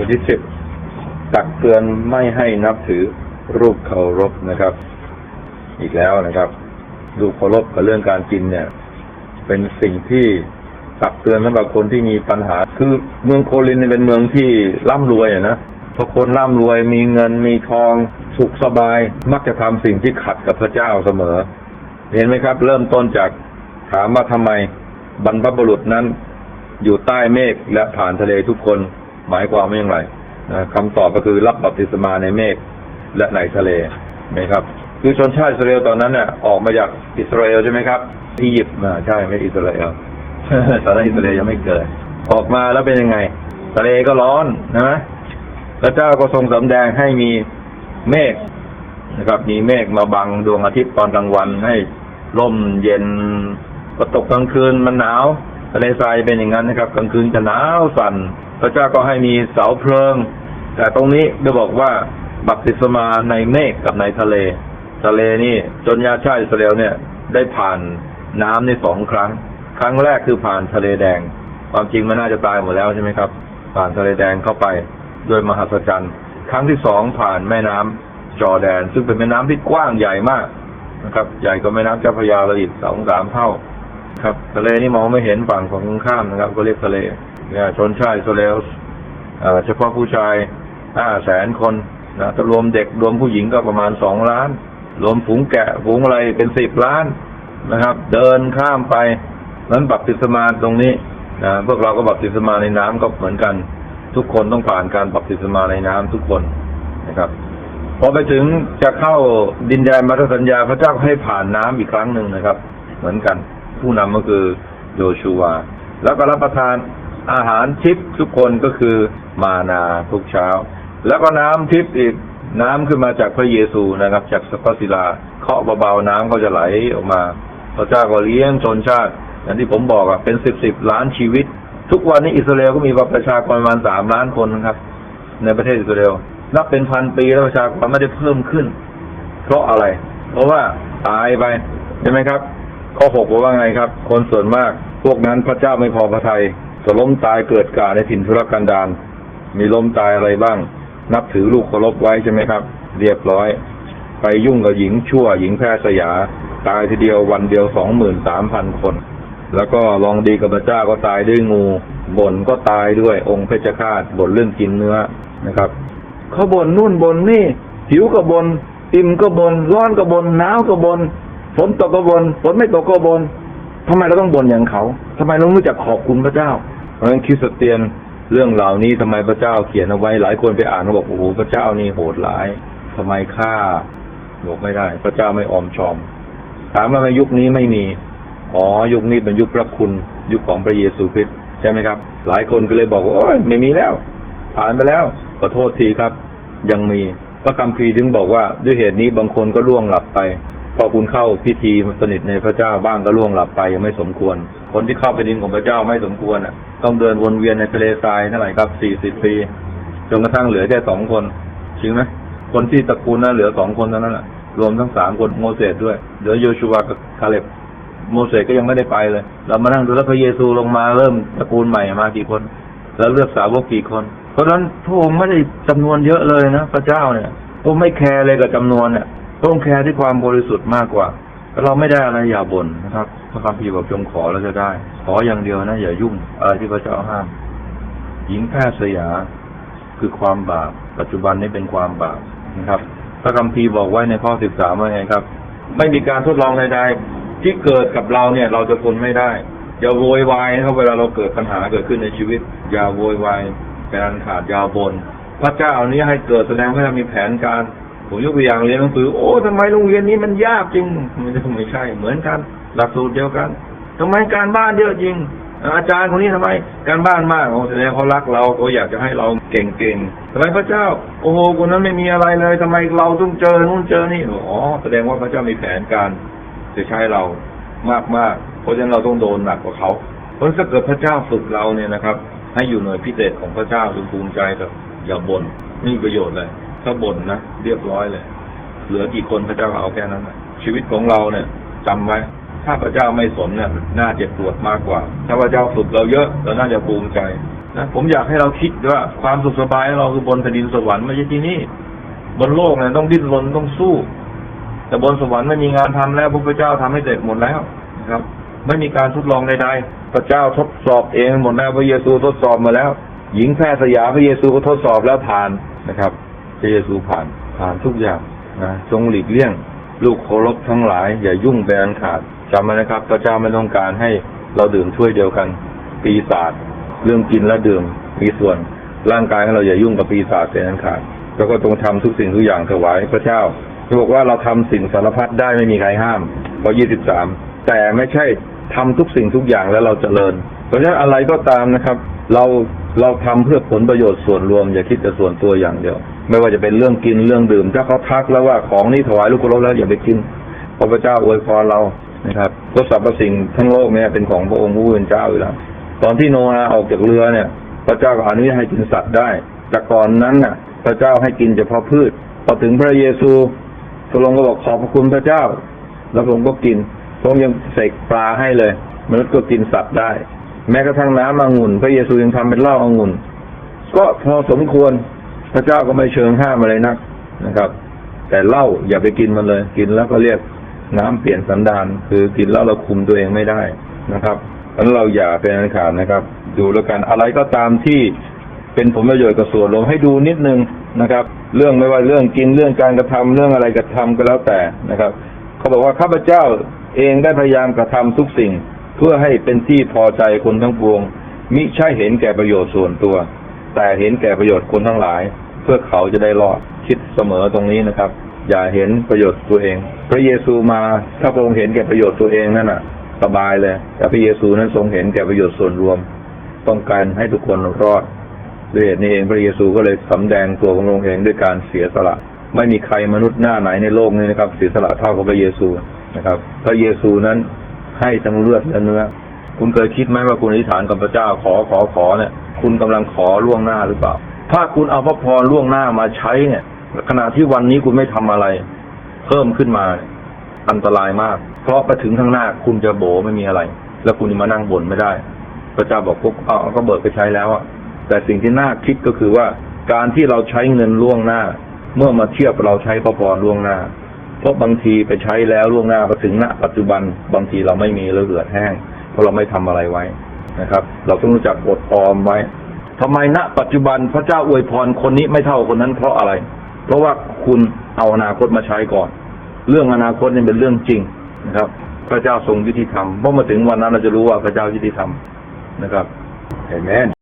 บทที่สิบตักเตือนไม่ให้นับถือรูปเคารพนะครับ อีกแล้วนะครับรูปเคารพกับเรื่องการกินเนี่ย เป็นสิ่งที่ตักเตือนสำหรับคนที่มีปัญหา คือเมืองโคลินเป็นเมืองที่ร่ำรวยนะพอคนร่ำรวยมีเงินมีทองสุขสบาย มักจะทำสิ่งที่ขัดกับพระเจ้าเสมอ เห็นไหมครับ เริ่มต้นจากถามว่าทำไมบรรพบุรุษนั้น อยู่ใต้เมฆและผ่านทะเลทุกคน หมายความว่าอย่างไรนะคำตอบก็คือรับบัพติศมาในเมฆและในทะเลนะครับ คือชนชาติอิสราเอลตอนนั้นเนี่ยออกมาจากอิสราเอลใช่ไหมครับอียิปต์อ่าใช่ไม่อิสราเอลตอนนั้นอิสราเอลยังไม่เกิด ออกมาแล้วเป็นยังไง ทะเลก็ร้อนนะพระเจ้าก็ทรงสำแดงให้มีเมฆนะครับ มีเมฆมาบังดวงอาทิตย์ตอนกลางวันให้ร่มเย็นก็ตกกลางคืนมันหนาวทะเลทรายเป็นอย่างนั้นนะครับ กลางคืนจะหนาวสั่น พระเจ้าก็ให้มีเสาเพลิง แต่ตรงนี้ได้บอกว่าบัพติศมาในเมฆกับในทะเล ทะเลนี่จนยาชาอิสราเอลเนี่ยได้ผ่านน้ำในสองครั้ง ครั้งแรกคือผ่านทะเลแดง ความจริงมันน่าจะตายหมดแล้วใช่ไหมครับ ผ่านทะเลแดงเข้าไปโดยมหัศจรรย์ ครั้งที่สองผ่านแม่น้ำจอแดน ซึ่งเป็นแม่น้ำที่กว้างใหญ่มากนะครับ ใหญ่กว่าแม่น้ำเจ้าพระยาเลยอีกสองสามเท่า ครับทะเลนี่มองไม่เห็นฝั่งของข้ามนะครับ ก็เรียกทะเลเนี่ยชนชาติอิสราเอลเอ่อเฉพาะผู้ชายห้าแสนคนนะถ้ารวมเด็กรวมผู้หญิงก็ประมาณสองล้าน รวมฝูงแกะฝูงอะไรเป็นสิบล้านนะครับ เดินข้ามไปนั้นบัพติศมาตรงนี้นะพวกเราก็บัพติศมาในน้ำก็เหมือนกัน ทุกคนต้องผ่านการบัพติศมาในน้ำทุกคนนะครับพอไปถึงจะเข้าดินแดนมัทสัญญาพระเจ้าให้ผ่านน้ำอีกครั้งหนึ่งนะครับ เหมือนกัน ผู้นำก็คือโยชูวา แล้วก็รับประทานอาหารทิพย์ทุกคนก็คือมานาทุกเช้า แล้วก็น้ำทิพย์อีกน้ำขึ้นมาจากพระเยซูนะครับ จากสปัสศิลาเคาะเบาๆน้ำก็จะไหลออกมา พระเจ้าก็เลี้ยงชนชาติ อย่างที่ผมบอกอะเป็นสิบสิบล้านชีวิต ทุกวันนี้อิสราเอลก็มีประชากรประมาณสามล้านคนนะครับ ในประเทศอิสราเอลนับเป็นพันปีแล้วประชากรไม่ได้เพิ่มขึ้น เพราะอะไร เพราะว่าตายไปใช่ไหมครับ ข้อหกบอกว่าไงครับ คนส่วนมาก พวกนั้นพระเจ้าไม่พอพระทัยจะล้มตายเกิดกาในถิ่นทุรกันดารมีล้มตายอะไรบ้าง นับถือลูกเคารพไว้ใช่ไหมครับ เรียบร้อย ไปยุ่งกับหญิงชั่ว หญิงแพทย์สยา ตายทีเดียววันเดียวสองหมื่นสามพันคน แล้วก็ลองดีกับพระเจ้าก็ตายด้วยงูบ่นก็ตายด้วยองค์เพชฌฆาตบ่นเรื่องกินเนื้อนะครับเขาบ่นนู่นบ่นนี่หิวก็บ่นอิ่มก็บ่นร้อนก็บ่นหนาวก็บ่น ฝนตกก็บนฝนไม่ตกก็บน่นทำไมเราต้องบ่นอย่างเขาทำไมเราไม่รู้จักขอบคุณพระเจ้า เพราะฉะนั้นคริสเตียนเรื่องเหล่านี้ทำไมพระเจ้าเขียนเอาไว้หลายคนไปอ่านเขาบอกโอ้โหพระเจ้านี่โหดร้ายทำไมฆ่าบอกไม่ได้ พระเจ้าไม่ออมชอม ถามว่าในยุคนี้ไม่มี อ๋อยุคนี้เป็นยุคพระคุณ ยุคของพระเยซูคริสต์ใช่ไหมครับ หลายคนก็เลยบอกว่าโอ้ยไม่มีแล้ว ผ่านไปแล้วขอโทษทีครับ ยังมีพระคัมภีร์ถึงบอกว่าด้วยเหตุนี้บางคนก็ล่วงหลับไป อคุณเข้าพิธีสนิทในพระเจ้าบ้างก็ล่วงหลับไปยังไม่สมควร คนที่เข้าไปดินของพระเจ้าไม่สมควรอะ ต้องเดินวนเวียนในทะเลทรายเท่าไหร่ครับสี่สิบปีจนกระทั่งเหลือแค่สองคนจริงไหมคนที่ตระกูลนั้นเหลือสองคนเท่านั้นแหละรวมทั้งสามคนโมเสสด้วยเหลือโยชูวากับคาเลบโมเสสก็ยังไม่ได้ไปเลย เรามานั่งดูแล้วพระเยซูลงมาเริ่มตระกูลใหม่มากี่คน แล้วเลือกสาวกกี่คน เพราะฉะนั้นพระองค์ไม่ได้จำนวนเยอะเลยนะ พระเจ้าเนี่ยพระองค์ไม่แคร์เลยกับจำนวนเนี่ย พระองแคร์ที่ความบริสุทธิ์มากกว่าเราไม่ได้อะไรอย่าบ่นนะครับพระคัมภีบอกจงขอแล้วจะได้ ขออย่างเดียวนะ อย่ายุ่งอะไรที่พระเจ้าห้าม หญิงแพทย์สยาคือความบาป ปัจจุบันนี้เป็นความบาปนะครับ พระคัมภีบอกไว้ในข้อสิบสามว่าไงครับ ไม่มีการทดลองใดๆที่เกิดกับเราเนี่ย เราจะทนไม่ได้อย่าโวยวายนะครับเวลาเราเกิดปัญหาเกิดขึ้นในชีวิต อย่าโวยวายเป็นอันขาดยาวบน พระเจ้านี้ให้เกิดแสดงว่ามีแผนการ ผมยกตัวอย่างเรียนหนังสือ โอ้ทำไมโรงเรียนนี้มันยากจริงไม่ใช่ไม่ใช่ เหมือนกัน หลักสูตรเดียวกันทำไมการบ้านเยอะจริง อาจารย์คนนี้ทำไม การบ้านมากโอ้แสดงเขารักเราเขาอยากจะให้เราเก่งๆทำไมพระเจ้า โอ้โหคนนั้นไม่มีอะไรเลยทำไมเราต้องเจอนู่นเจอนี่อ๋อแสดงว่าพระเจ้ามีแผนการจะใช้เรามากๆเพราะฉะนั้นเราต้องโดนหนักกว่าเขาเพราะถ้าเกิดพระเจ้าฝึกเราเนี่ยนะครับ ให้อยู่หน่วยพิเศษของพระเจ้าจงภูมิใจเถอะอย่าบน่นไม่มีประโยชน์เลย ถ้าบ่นนะเรียบร้อยเลย เหลือกี่คนพระเจ้าเอาแค่นั้นนะชีวิตของเราเนี่ยจำไว้ ถ้าพระเจ้าไม่สนเนี่ยน่าเจ็บปวดมากกว่า ถ้าพระเจ้าฝึกเราเยอะเราน่าจะภูมิใจนะผมอยากให้เราคิดว่าความสุขสบายของเราคือบนแผ่นดินสวรรค์ไม่ใช่ที่นี่บนโลกเนี่ยต้องดิ้นรนต้องสู้ แต่บนสวรรค์ไม่มีงานทำแล้วพระเจ้าทำให้เสร็จหมดแล้วนะครับ ไม่มีการทดลองใดๆพระเจ้าทดสอบเองหมดแล้วพระเยซูทดสอบมาแล้ว หญิงแพทย์สยามพระเยซูก็ทดสอบแล้วผ่านนะครับ พระเยซูผ่านผ่านทุกอย่างนะจงหลีกเลี่ยง ลูกเคารพทั้งหลาย อย่ายุ่งไปอันขาดจำไว้นะครับพระเจ้าไม่ต้องการให้เราดื่มถ้วยเดียวกัน ปีศาจเรื่องกินและดื่มมีส่วนร่างกายของเราอย่ายุ่งกับปีศาจเป็นอันขาดแล้วก็ต้องทำทุกสิ่งทุกอย่างถวายพระเจ้าจะบอกว่าเราทำสิ่งสารพัดได้ไม่มีใครห้ามข้อ23แต่ไม่ใช่ทำทุกสิ่งทุกอย่างแล้วเราเจริญ เพราะฉะนั้นอะไรก็ตามนะครับ เรา เราทำเพื่อผลประโยชน์ส่วนรวม อย่าคิดแต่ส่วนตัวอย่างเดียว ไม่ว่าจะเป็นเรื่องกินเรื่องดื่ม ถ้าเขาทักแล้วว่าของนี้ถวายลูกเคารพแล้วอย่าไปกินเพราะพระเจ้าอวยพรเรานะครับทศสรรพสิ่งทั้งโลกเนี่ยเป็นของพระองค์ผู้เป็นเจ้าอยู่แล้วตอนที่โนอาห์ออกจากเรือเนี่ย พระเจ้าก็อนุญาตให้กินสัตว์ได้ แต่ก่อนนั้นน่ะ พระเจ้าให้กินเฉพาะพืชพอถึงพระเยซูพระองค์ก็บอกขอบพระคุณพระเจ้า แล้วพระองค์ก็กินพระองค์ยังเสกปลาให้เลย มนุษย์ก็กินสัตว์ได้ แม้กระทั่งน้ำองุ่น พระเยซูยังทำเป็นเหล้าองุ่น ก็พอสมควรพระเจ้าก็ไม่เชิงห้ามอะไรนักนะครับ แต่เหล้าอย่าไปกินมันเลย กินแล้วก็เรียกน้ำเปลี่ยนสันดาน คือกินแล้วเราคุมตัวเองไม่ได้นะครับเพราะฉะนั้นเราอย่าเป็นอันขาดนะครับ ดูแล้วกันอะไรก็ตามที่เป็นผลประโยชน์กับส่วนรวมให้ดูนิดนึงนะครับ เรื่องไม่ว่าเรื่องกินเรื่องการกระทำเรื่องอะไรกระทำก็แล้วแต่นะครับ เขาบอกว่าข้าพเจ้าเองได้พยายามกระทำทุกสิ่ง เพื่อให้เป็นที่พอใจคนทั้งปวง มิใช่เห็นแก่ประโยชน์ส่วนตัว แต่เห็นแก่ประโยชน์คนทั้งหลาย เพื่อเขาจะได้รอดคิดเสมอตรงนี้นะครับ อย่าเห็นประโยชน์ตัวเอง พระเยซูมาถ้าพระองค์เห็นแก่ประโยชน์ตัวเองนั่นน่ะ สบายเลย แต่พระเยซูนั้นทรงเห็นแก่ประโยชน์ส่วนรวม ต้องการให้ทุกคนรอดด้วยเหตุนี้เองพระเยซูก็เลยสำแดงตัวของพระองค์เองด้วยการเสียสละ ไม่มีใครมนุษย์หน้าไหนในโลกนี้นะครับเสียสละเท่ากับพระเยซูนะครับ พระเยซูนั้น ให้ทั้งเลือดและเนื้อ คุณเคยคิดไหมว่าคุณอธิษฐานกับพระเจ้าขอขอขอเนี่ย คุณกำลังขอล่วงหน้าหรือเปล่า ถ้าคุณเอาพระพรล่วงหน้ามาใช้เนี่ยขณะที่วันนี้คุณไม่ทำอะไร เพิ่มขึ้นมาอันตรายมาก เพราะไปถึงข้างหน้าคุณจะโบไม่มีอะไร แล้วคุณจะมานั่งบ่นไม่ได้ พระเจ้าบอกพวกเอาเอาก็เบิกไปใช้แล้วอะแต่สิ่งที่น่าคิดก็คือว่าการที่เราใช้เงินล่วงหน้า เมื่อมาเทียบเราใช้พระพรล่วงหน้า เพราะบางทีไปใช้แล้วล่วงหน้าพอถึงณปัจจุบันบางทีเราไม่มีแล้วเหือดแห้ง เพราะเราไม่ทำอะไรไว้นะครับ เราต้องรู้จักอดออมไว้ทำไมณ ปัจจุบันพระเจ้าอวยพรคนนี้ไม่เท่าคนนั้นเพราะอะไร เพราะว่าคุณเอาอนาคตมาใช้ก่อน เรื่องอนาคตนี่เป็นเรื่องจริงนะครับ พระเจ้าทรงยุติธรรมเพราะมาถึงวันนั้นเราจะรู้ว่าพระเจ้ายุติธรรมนะครับเห็นไหม